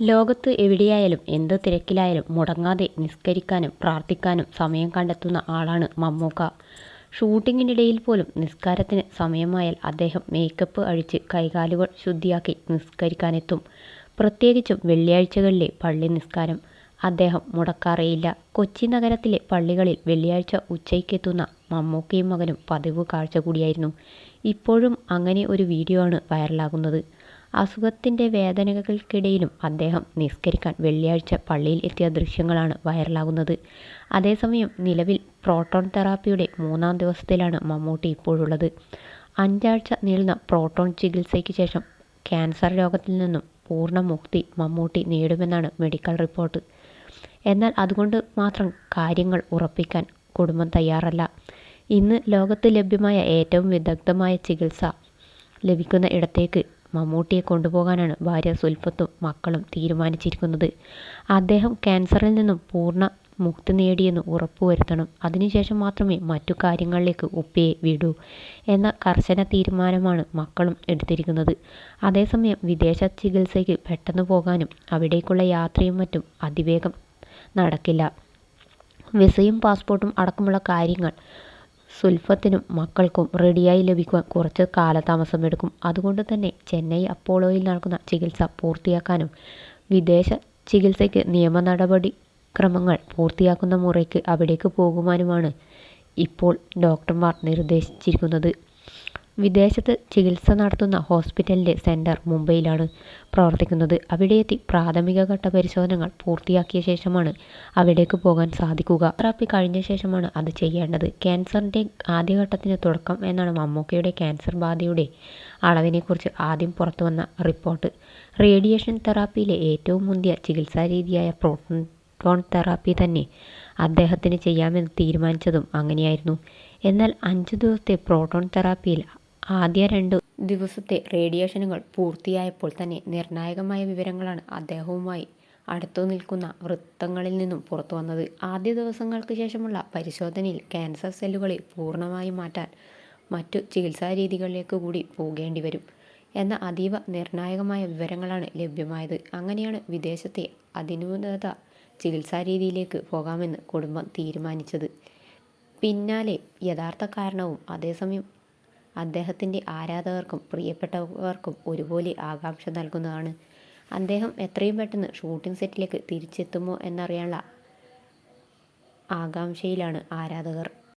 ലോകത്ത് എവിടെയായാലും എന്ത് തിരക്കിലായാലും മുടങ്ങാതെ നിസ്കരിക്കാനും പ്രാർത്ഥിക്കാനും സമയം കണ്ടെത്തുന്ന ആളാണ് മമ്മൂക്ക. ഷൂട്ടിങ്ങിനിടയിൽ പോലും നിസ്കാരത്തിന് സമയമായാൽ അദ്ദേഹം മേക്കപ്പ് അഴിച്ച് കൈകാലുകൾ ശുദ്ധിയാക്കി നിസ്കരിക്കാനെത്തും. പ്രത്യേകിച്ചും വെള്ളിയാഴ്ചകളിലെ പള്ളി നിസ്കാരം അദ്ദേഹം മുടക്കാറേയില്ല. കൊച്ചി നഗരത്തിലെ പള്ളികളിൽ വെള്ളിയാഴ്ച ഉച്ചയ്ക്കെത്തുന്ന മമ്മൂക്കയും മകനും പതിവ് കാഴ്ച കൂടിയായിരുന്നു. ഇപ്പോഴും അങ്ങനെ ഒരു വീഡിയോ ആണ് വൈറലാകുന്നത്. അസുഖത്തിന്റെ വേദനകൾക്കിടയിലും അദ്ദേഹം നിസ്കരിക്കാൻ വെള്ളിയാഴ്ച പള്ളിയിൽ എത്തിയ ദൃശ്യങ്ങളാണ് വൈറലാകുന്നത്. അതേസമയം നിലവിൽ പ്രോട്ടോൺ തെറാപ്പിയുടെ മൂന്നാം ദിവസത്തിലാണ് മമ്മൂട്ടി ഇപ്പോഴുള്ളത്. അഞ്ചാഴ്ച നീളുന്ന പ്രോട്ടോൺ ചികിത്സയ്ക്ക് ശേഷം ക്യാൻസർ രോഗത്തിൽ നിന്നും പൂർണ മുക്തി മമ്മൂട്ടി നേടുമെന്നാണ് മെഡിക്കൽ റിപ്പോർട്ട്. എന്നാൽ അതുകൊണ്ട് മാത്രം കാര്യങ്ങൾ ഉറപ്പിക്കാൻ കുടുംബം തയ്യാറല്ല. ഇന്ന് ലോകത്ത് ലഭ്യമായ ഏറ്റവും വിദഗ്ധമായ ചികിത്സ ലഭിക്കുന്ന ഇടത്തേക്ക് മമ്മൂട്ടിയെ കൊണ്ടുപോകാനാണ് ഭാര്യ സുൽഫത്തും മക്കളും തീരുമാനിച്ചിരിക്കുന്നത്. അദ്ദേഹം ക്യാൻസറിൽ നിന്നും പൂർണ മുക്തി നേടിയെന്ന് ഉറപ്പുവരുത്തണം. അതിനുശേഷം മാത്രമേ മറ്റു കാര്യങ്ങളിലേക്ക് ഉപ്പയെ വിടൂ എന്ന കർശന തീരുമാനമാണ് മക്കളും എടുത്തിരിക്കുന്നത്. അതേസമയം വിദേശ ചികിത്സയ്ക്ക് പെട്ടെന്ന് പോകാനും അവിടേക്കുള്ള യാത്രയും മറ്റും അതിവേഗം നടക്കില്ല. വിസയും പാസ്പോർട്ടും അടക്കമുള്ള കാര്യങ്ങൾ സുൽഫത്തിനും മക്കൾക്കും റെഡിയായി ലഭിക്കുവാൻ കുറച്ച് കാലതാമസമെടുക്കും. അതുകൊണ്ട് തന്നെ ചെന്നൈ അപ്പോളോയിൽ നടക്കുന്ന ചികിത്സ പൂർത്തിയാക്കാനും വിദേശ ചികിത്സയ്ക്ക് നിയമ നടപടി ക്രമങ്ങൾ പൂർത്തിയാക്കുന്ന മുറയ്ക്ക് അവിടേക്ക് പോകുവാനുമാണ് ഇപ്പോൾ ഡോക്ടർമാർ നിർദ്ദേശിച്ചിരിക്കുന്നത്. വിദേശത്ത് ചികിത്സ നടത്തുന്ന ഹോസ്പിറ്റലിന്റെ സെന്റർ മുംബൈയിലാണ് പ്രവർത്തിക്കുന്നത്. അവിടെ അവിടെയെത്തി പ്രാഥമികഘട്ട പരിശോധനകൾ പൂർത്തിയാക്കിയ ശേഷമാണ് അവിടേക്ക് പോകാൻ സാധിക്കുക. തെറാപ്പി കഴിഞ്ഞ ശേഷമാണ് അത് ചെയ്യേണ്ടത്. ക്യാൻസറിന്റെ ആദ്യഘട്ടത്തിന് തുടക്കം എന്നാണ് മമ്മൂക്കയുടെ ക്യാൻസർ ബാധയുടെ അളവിനെക്കുറിച്ച് ആദ്യം പുറത്തുവന്ന റിപ്പോർട്ട്. റേഡിയേഷൻ തെറാപ്പിയിലെ ഏറ്റവും മുന്തിയ ചികിത്സാ രീതിയായ പ്രോട്ടോൺ തെറാപ്പി തന്നെ അദ്ദേഹത്തിന് ചെയ്യാമെന്ന് തീരുമാനിച്ചതും അങ്ങനെയായിരുന്നു. എന്നാൽ അഞ്ചു ദിവസത്തെ പ്രോട്ടോൺ തെറാപ്പിയിൽ ആദ്യ രണ്ടു ദിവസത്തെ റേഡിയേഷനുകൾ പൂർത്തിയായപ്പോൾ തന്നെ നിർണായകമായ വിവരങ്ങളാണ് അദ്ദേഹവുമായി അടുത്തു നിൽക്കുന്ന വൃത്തങ്ങളിൽ നിന്നും പുറത്തു വന്നത് ആദ്യ ദിവസങ്ങൾക്ക് ശേഷമുള്ള പരിശോധനയിൽ ക്യാൻസർ സെല്ലുകളെ പൂർണമായി മാറ്റാൻ മറ്റു ചികിത്സാ രീതികളിലേക്ക് കൂടി പോകേണ്ടി വരും എന്ന അതീവ നിർണായകമായ വിവരങ്ങളാണ് ലഭ്യമായത്. അങ്ങനെയാണ് വിദേശത്തെ അതിനൂതനത ചികിത്സാ രീതിയിലേക്ക് പോകാമെന്ന് കുടുംബം തീരുമാനിച്ചത്. പിന്നാലെ യഥാർത്ഥ കാരണവും അതേസമയം അദ്ദേഹത്തിന്റെ ആരാധകർക്കും പ്രിയപ്പെട്ടവർക്കും ഒരുപോലെ ആകാംക്ഷ നൽകുന്നതാണ്. അദ്ദേഹം എത്രയും പെട്ടെന്ന് ഷൂട്ടിംഗ് സെറ്റിലേക്ക് തിരിച്ചെത്തുമോ എന്നറിയാനുള്ള ആകാംക്ഷയിലാണ് ആരാധകർ.